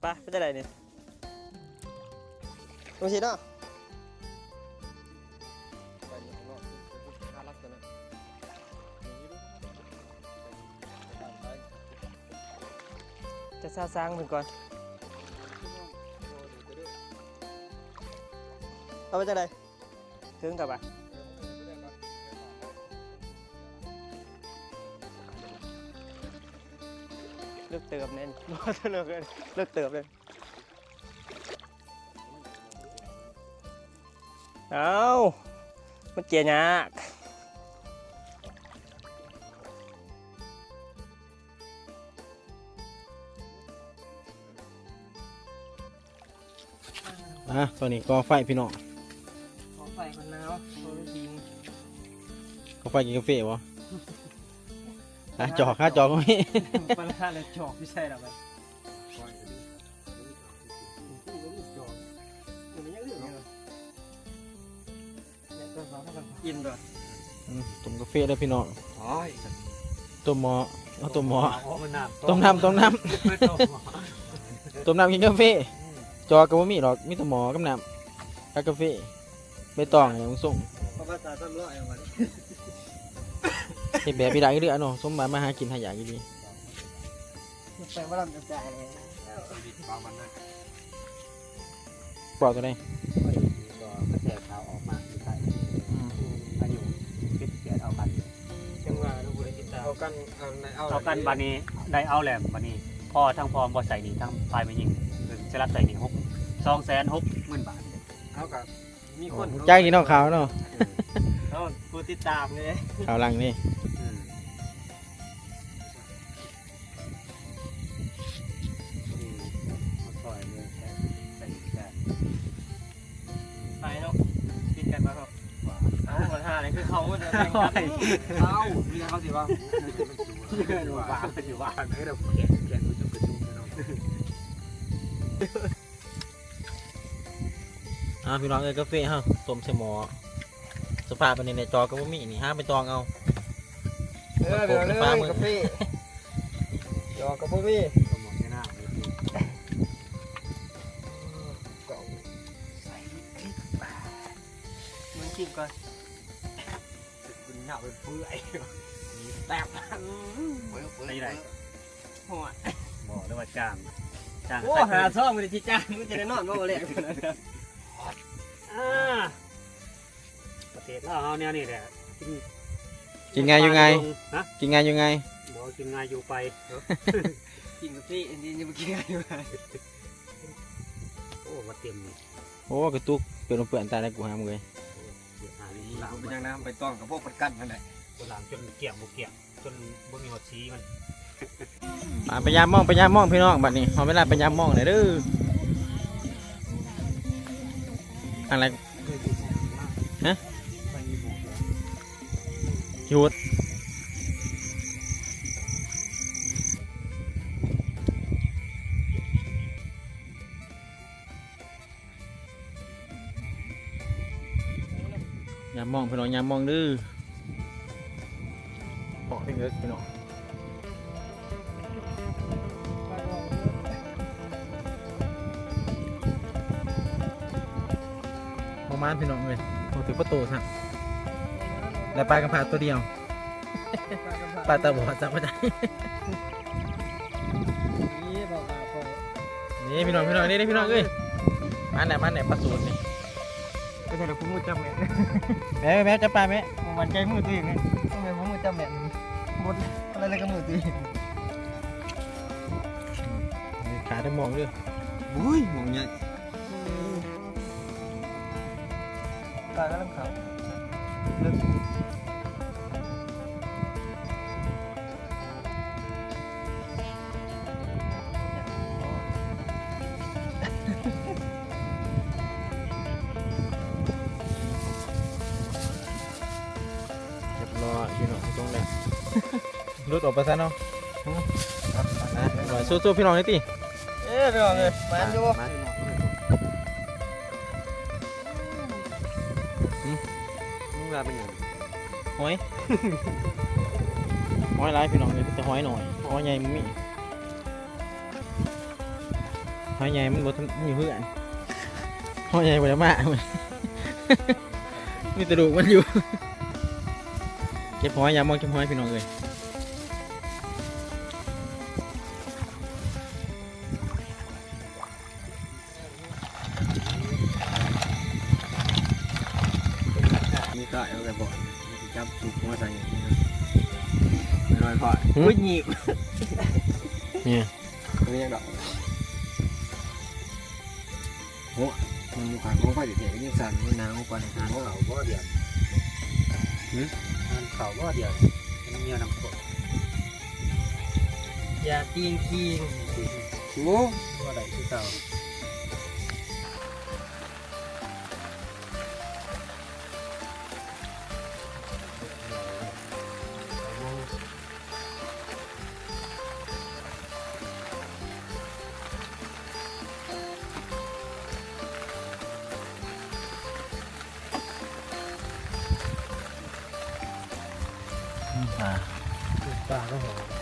ไปไปจะไหนนี่มาสิเนาะไปนี่ข้างนอกน่ารักตัวนั้นจะซาซางเพิ่นก่อน เอาไปจะไหนถึงกับอะ เลือกเติมเน่นบ่สนุกเลยเลือกเติมเลยเอามันเกียร์ยากอะตอนนี้ก็ไฟพี่น้องขอไฟคนหนาวโอ้ยยิงก็ไฟกินกาแฟวะ อะจอกค่าจอกก็มีปลาร้าเลยจอกไม่ใช่หรอกมันอินด้วยอืมต้มกาแฟเด้อพี่น้องโอ้ยต้มหม้อเอาต้มหม้อเอามันน้ำต้มน้ำต้มน้ไม่ต้มำต้มน้ำกินกาแฟจอกก็บ่มีหรอกมีแต่หม้อกับน้ำกับกาแฟใบตองอย่างส่งเพราะภาษาซ้ำร้อยเอาไว้ เฮ็ดแบบพี่ได้เด้อเนาะสมบัติมาหากินหาอยากดีแปลว่าลำจะจ่ายเลยบางวันนะๆบอกตัวใดก็กระแสข่าวออกมาที่ไทยอายุคิดเกียรเอากันจังหวะเราบุรีติดตามเอากันเอาในเอาเอากันบานี้ได้เอาแหลมบานี้พ่อทั้งพร้อมบ่ใส่นี่ทั้งพายไปยิงคือจะรับใส่นี่หกสองแสนหกหมื่นบาทเอากันมีคนใจกินน้องขาวเนาะเอาผู้ติดตามเลยขาวหลังนี่ เอาปัญหาอะไรคือเขาจะแบ่งกันเอามีเขาสิว่าเงินว่าอยู่ว่าเฮ้ยเราแกะแกะกระจุกกระจุกเนาะอะพี่น้องเอ้ยกาแฟฮาต้มใส่หม้อสภาพเป็นในจอก็บ่มีนี่ห้ามไปตองเอาเออเดี๋ยวเลยกาแฟจอกกับพวกพี่ก็หมดแค่หน้าเลยคือมึงชิมก่อน เหงาเป็นเปื่อยมีแตบเปื่อยเปื่อยได้ไรหัวบอกเลยว่าจ้างจ้างโอ้หาซ่อมมันที่จ้างมึงจะได้นอนบ่บ่แลกอ่าประเทศเราเอาแนวนี้แหละกินกินไงอยู่ไงฮะกินไงอยู่ไงบอกกินไงอยู่ไปกินกาแฟอันนี้จะมากินอะไรมาโอ้มาเต็มนี่โอ้กระตุกเป็นเปื่อนตายแล้วกูหามึงเลยเดี๋ยว หานี่หลัล้างงเป็นยังน้ำไปต้องกับพวกประกันนั่นแหละล้างจนเกลี่ยมบ่เกลี่ยมจนบ่มีหดสีมันมาไปยามมองไปยามมองพี่น้องบัดนี้พอเวลาไปยามมองหน่อยเด้ออะไรหยุดามมองพี่น้องยามมองเด้อบอกพี่เอิร์กพี่น้องประมาณพี่น้องเลยโอ้ถือประตูซะแล้วปลากระพาตัวเดียวปลาตาบอดจับไม่ได้นี่บอกมาพอนี่พี่น้องพี่น้องนี่นี่พี่น้องเอ้ยมาไหนมาไหนปลาสูตรนี่ ก็จะได้ผมมือจับแม่แม่แม่จะปลาแม่ผมมันใจมือตัวเองไงทำไมผมมือจับแม่หมดอะไรเลยก็มือตัวเองขาได้มองด้วยอุ้ยมองใหญ่ตายแล้วลำเขาเรุดออกไปซะเนาะนะหน่อยสู้ๆพี่น้องนี่ติเอ๊ะพี่น้องเลยมันอยู่มามึงมาเป็นยังหอยหอยไรพี่น้องนี่จะหอยหน่อยหอยใหญ่มึงมีหอยใหญ่มันบ่ทันมีเพื่อนหอยใหญ่บ่ได้มามีแตะดูกมันอยู่เก็บหอยอย่ามองเก็บหอยพี่น้องเอ้ย นี่ก็เอาแต่บ่อนจับสุกมาใส่ไม่น้อยพอหึอุ้ยหนีบเนี่ยนี่ยังดอกโอ้มันมีความของไฟเด็ดๆก็ยังสั่นมันหนาวกว่าในทางของเราบ่เดียวมันเขาบ่เดียวมันเงียวน้ำกรดอย่าตีงคิงโอ้บ่ได้คือเก่า ปลาปลาก็หอม